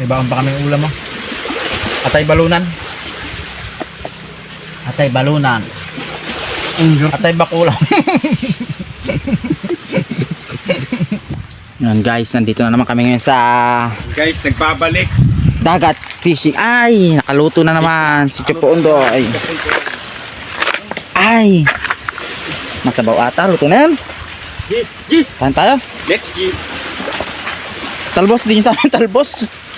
May baon pa kaming ulam mo. Atay balunan. Atay balunan. Atay bakulang. Yan guys, nandito na naman kami ngayon sa Guys, nagbabalik. dagat fishing. Ay, nakaluto na naman si Chopo Undo. Ay, ay. Masabaw ata, luto na yan. Gi, gi. Saan tayo? Let's gi. Talbos din sa talbos.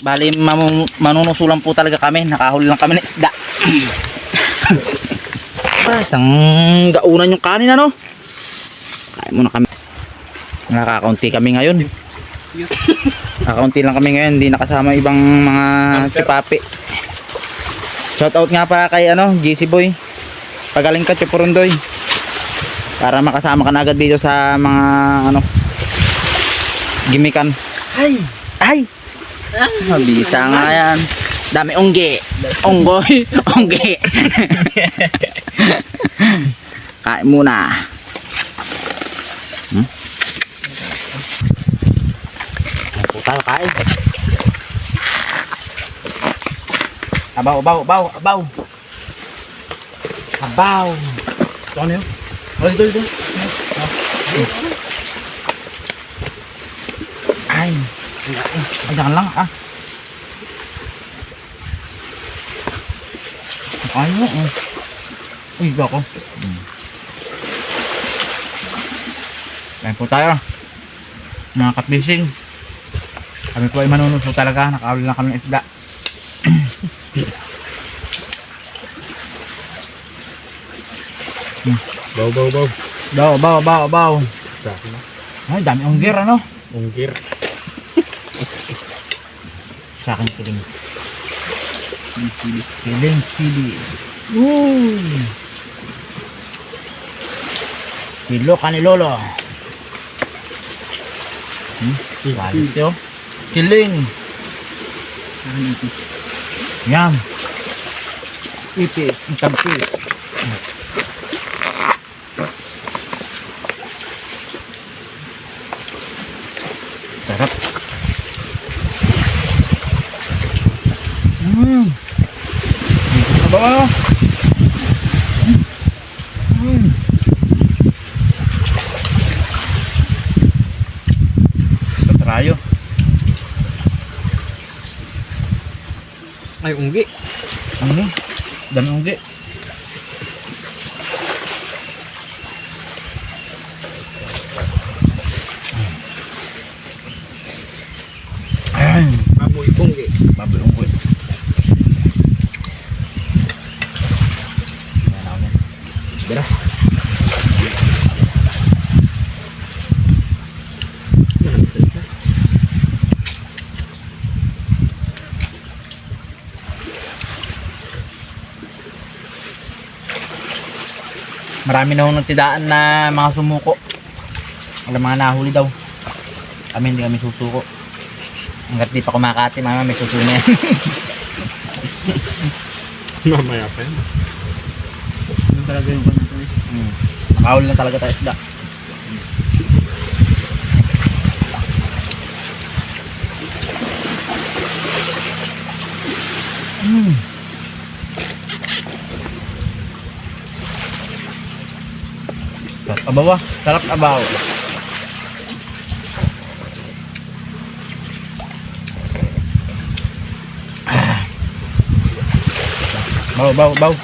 Bali, mamu- manunusulan po talaga kami. Nakahuli lang kami ng isda. isang gaunan yung kanin, ano? Kain muna kami. Nakakaunti kami ngayon. Nakakaunti lang kami ngayon. Hindi nakasama ibang mga chupapi. Shoutout nga pala kay ano, JC Boy. Pagaling ka, Chuporundoy. Para makasama ka na agad dito sa mga ano, gimikan. Ay. Ay! Mabisa nga yan. Dami ungge. Unggoy. Ungge. Kain muna. Hmm? Tayo, kain. Abaw, abaw, abaw, abaw. Abaw. Ito ano yun? Ay, ito, ito. Ay. Ay, jangan lang ah. Ano oh. Uy, ako. Hmm. Kain po tayo. Mga kapising. Kami po ay manunusok talaga. Nakawali lang kami ng isda. Baw, baw, baw. Baw, baw, baw, baw. Na. Ay, dami unggir ano. Unggir. Sa akin kiling. Kiling stili. Woo! Pilo ka ni Lolo. Hmm? Si, oh. Kiling. Ipis. Yan. Ipis. Ang tampis. Mmm. Ang ba? Mmm. Patrayo. Ay, unggi. Ano? Dami unggi. Amoy unggi. Baboy unggoy. Marami na nung tidaan na mga sumuko. Wala mga nahuli daw. Kami hindi kami susuko. Hanggat di pa kumakati, mama may suso na yan. Mamaya pa yan. Ano talaga yung ganito eh? Hmm. Nakahuli na talaga tayo isda. Sarap abaw ah. Sarap abaw. bao bao bao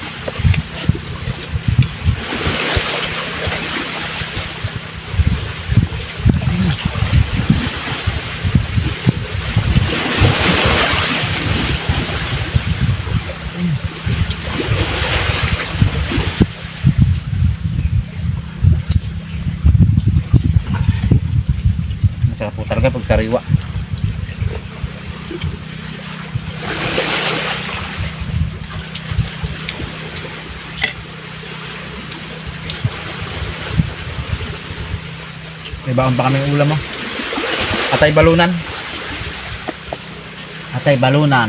Sarga pag sariwa. May baon pa kami ulam mo. Atay balunan. Atay balunan.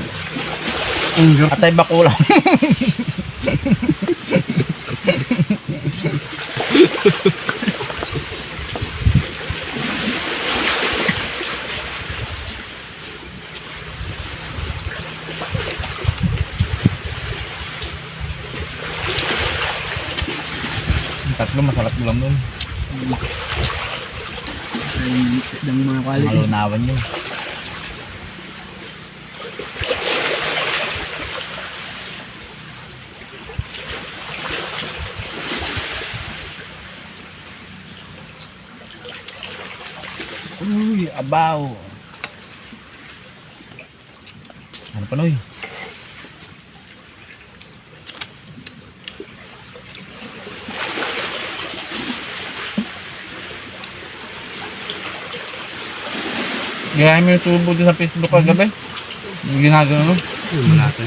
Injur. Atay bakulang. Tatlo masarap ulam nun. Ayun, isdang mga quality. Malunawan yun. Uy, abaw. Ano pa noy? Mo yung tubo din sa Facebook kagabi. Yung ginagawa mo. Yung malaki.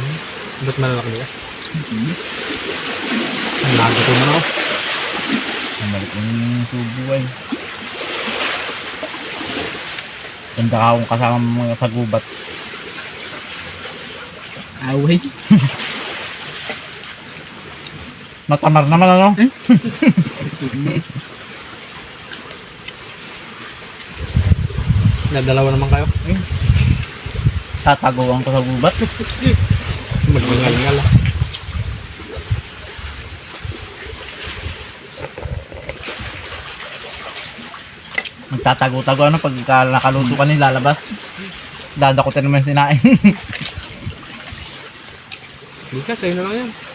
Ba't malalaki nila? Ang lago ko na ako. Ang balik yung tubo ay. Ganda ka akong kasama mga sa gubat. Away. Matamar naman ano? Nadalawa naman kayo. Tataguan ko sa gubat. Magmangal-ngal. Magtatago-tago ano pag ka- nakaluto ka nilalabas. Dadakutin naman sinain. Hindi ka, sa'yo na lang yan.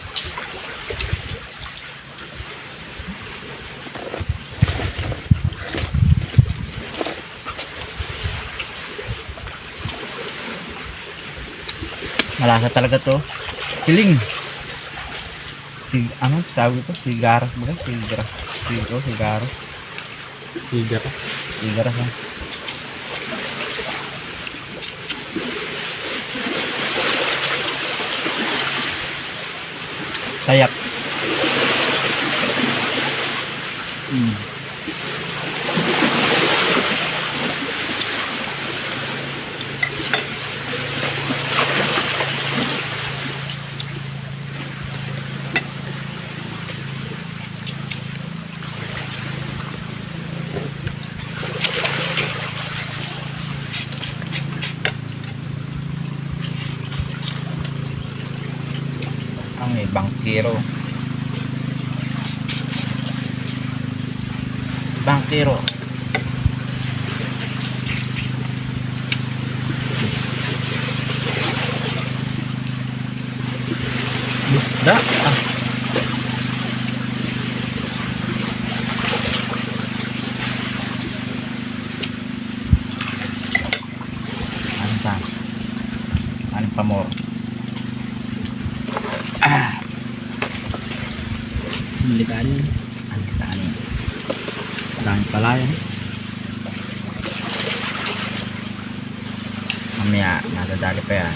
Malasa talaga to. Siling. Si, ano tawag ito? Sigaras ba? Sigaras. Sigaras. Sigaras. Higa ka. Sigaras ha. Tayak. Mm. Ang may bangkero. Da. Ah. Ano pa? Ano pa more? Ah. Malikaan yun. Ang tani. Yan. Mamaya, nadadali pa yan.